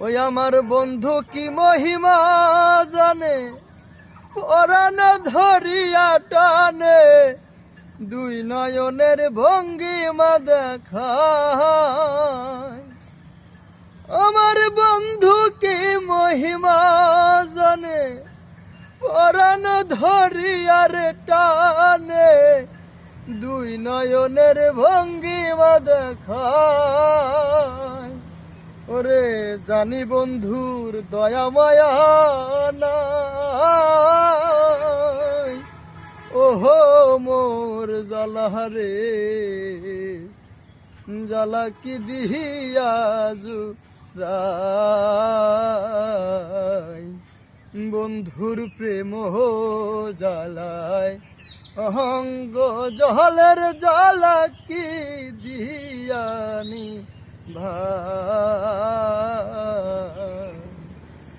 ওই আমার বন্ধু কি মহিমা জানে? পরাণ ধরিয়া টানে। দুই নয়নের ভঙ্গিমা দেখায়। আমার বন্ধু কি মহিমা জানে? পরাণ ধরিয়ার টানে। দুই নয়নের ভঙ্গিমা দেখায়। ওরে জানি বন্ধুর দয়া মায়া ওহো মোর জালাহারে জ্বালা কি দিয়াজু রাই বন্ধুর প্রেম জ্বালায়, অহঙ্গ জলের জ্বালা কি দিয়ানি ভাই।